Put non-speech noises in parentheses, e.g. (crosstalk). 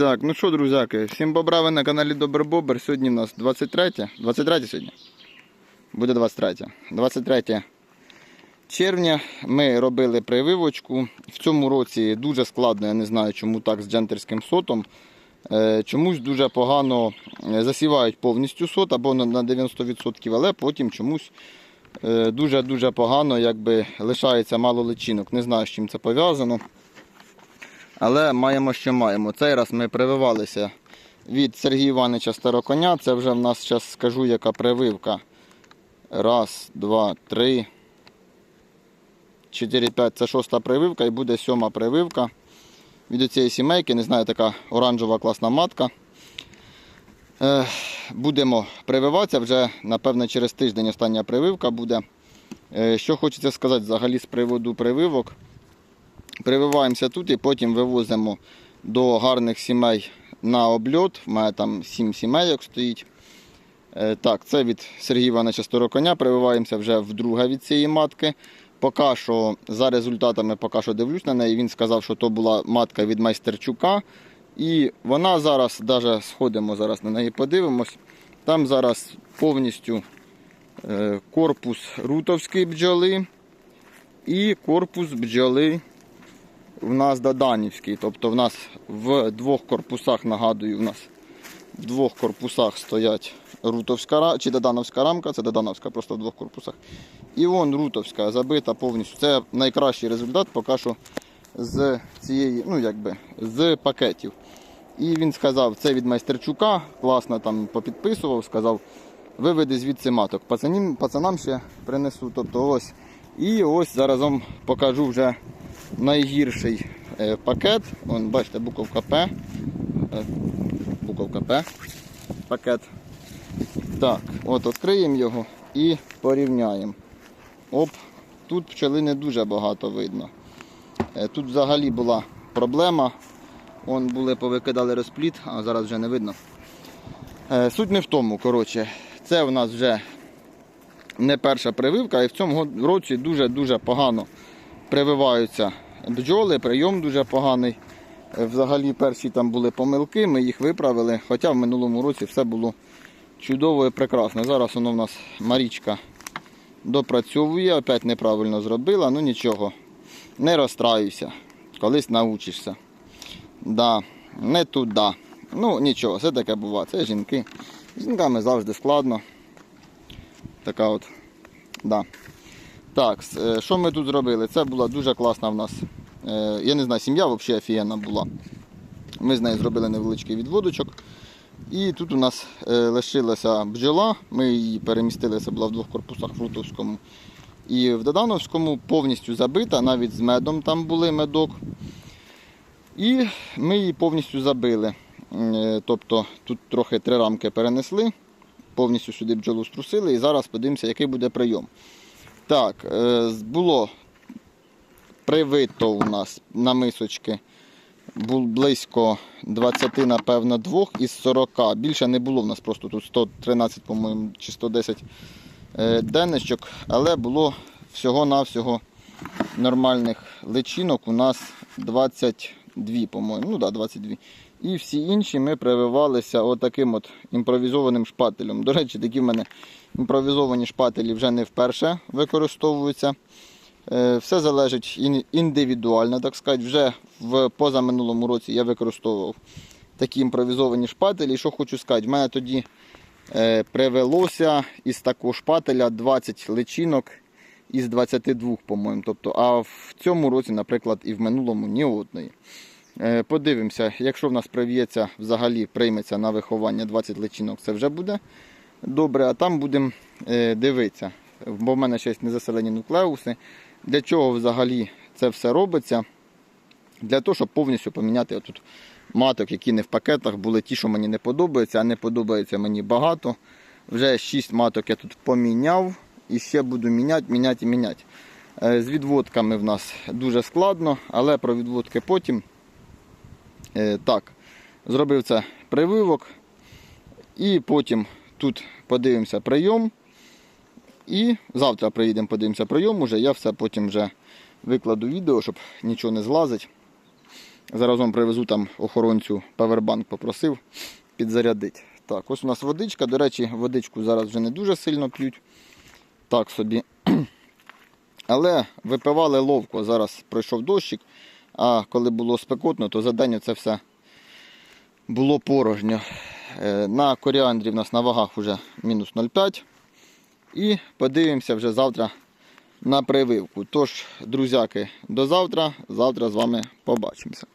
Так, ну що, друзяки, всім бобра, ви на каналі Добр Бобер. Сьогодні в нас 23, 23 сьогодні? Буде 23. 23 червня ми робили прививочку. В цьому році дуже складно, я не знаю, чому так з джентерським сотом. Е, Чомусь дуже погано е, засівають повністю сот або на на 90%, але потім чомусь е, дуже-дуже погано якби, лишається мало личинок. Не знаю, з чим це пов'язано. Але маємо, що маємо. Цей раз ми прививалися від Сергія Івановича Староконя. Це вже в нас зараз скажу, яка прививка. Раз, два, три, чотири, п'ять. Це шоста прививка і буде сьома прививка. Від цієї сімейки, не знаю, така оранжева класна матка. Е, Будемо прививатися вже, напевно, через тиждень остання прививка буде. Е, Що хочеться сказати взагалі з приводу прививок. Прививаємося тут і потім вивозимо до гарних сімей на обльот. У мене там 7 сімейок стоїть. Е, Так, це від Сергія Івановича Староконя. Прививаємося вже вдруге від цієї матки. Поки що, за результатами, поки що дивлюсь на неї. Він сказав, що то була матка від майстерчука. І вона зараз, навіть сходимо зараз на неї, подивимось. Там зараз повністю е, корпус рутовської бджоли і корпус бджоли в нас Доданівський. Тобто в нас в двох корпусах, нагадую, в нас в двох корпусах стоять рутовська чи Додановська рамка, це Додановська просто в двох корпусах. І вон рутовська забита повністю. Це найкращий результат поки що з цієї, ну якби, з пакетів. І він сказав, це від майстерчука, класно там попідписував, сказав, виведи звідси маток. Пацанам, пацанам ще принесу. Тобто ось. І ось заразом покажу вже найгірший е, пакет. Вон, бачите, буковка П. Буковка П. Пакет. Так, от відкриємо його і порівняємо. Оп, тут пчели не дуже багато видно. Е, Тут взагалі була проблема. Вон були, повикидали розпліт, а зараз вже не видно. Е, Суть не в тому, коротше. Це в нас вже не перша прививка, і в цьому році дуже-дуже погано прививаються бджоли, прийом дуже поганий. Е, Взагалі перші там були помилки, ми їх виправили, хоча в минулому році все було чудово і прекрасно. Зараз воно в нас Марічка допрацьовує, опять неправильно зробила, ну нічого, не розстраюйся, колись научишся. Да, не туди. Ну нічого, все таке буває. Це жінки. З жінками завжди складно. Така от. Да. Так, е, що ми тут зробили? Це була дуже класна в нас. е, Я не знаю, сім'я взагалі офігенна була. Ми з нею зробили невеличкий відводочок. І тут у нас е, лишилася бджола. Ми її перемістили, це була в двох корпусах в Рутовському і в Додановському, повністю забита, навіть з медом там були медок. І ми її повністю забили. Тобто тут трохи три рамки перенесли, повністю сюди бджолу струсили і зараз подивимося, який буде прийом. Так, е, було привито у нас на мисочки близько 20, напевно, двох із 40. Більше не було в нас просто тут 113, по-моєму, чи 110 е, денничок, але було всього-навсього нормальних личинок у нас 22, по-моєму. Ну да, 22. І всі інші ми прививалися отаким от імпровізованим шпателем. До речі, такі в мене імпровізовані шпателі вже не вперше використовуються. Е, Все залежить індивідуально, так сказати. Вже в позаминулому році я використовував такі імпровізовані шпателі. І що хочу сказати, в мене тоді е, привелося із такого шпателя 20 личинок із 22, по-моєму. Тобто, а в цьому році, наприклад, і в минулому ні одної. Е, Подивимося, якщо в нас прив'ється, взагалі прийметься на виховання 20 личинок, це вже буде добре, а там будемо е, дивитися. Бо в мене ще є незаселені нуклеуси. Для чого взагалі це все робиться? Для того, щоб повністю поміняти отут маток, які не в пакетах, були ті, що мені не подобаються, а не подобається мені багато. Вже 6 маток я тут поміняв і ще буду міняти, міняти і міняти. Е, З відводками в нас дуже складно, але про відводки потім. Е, Так, зробив це прививок. І потім тут подивимося прийом. І завтра приїдемо, подивимося прийом. Уже я все потім вже викладу відео, щоб нічого не злазить. Заразом привезу там охоронцю павербанк попросив підзарядити. Так, ось у нас водичка. До речі, водичку зараз вже не дуже сильно п'ють. Так собі. (clears throat) Але випивали ловко. Зараз пройшов дощик, а коли було спекотно, то за день це все було порожньо. Е, На коріандрі в нас на вагах вже мінус 0,5. І подивимося вже завтра на прививку. Тож, друзяки, до завтра. Завтра з вами побачимося.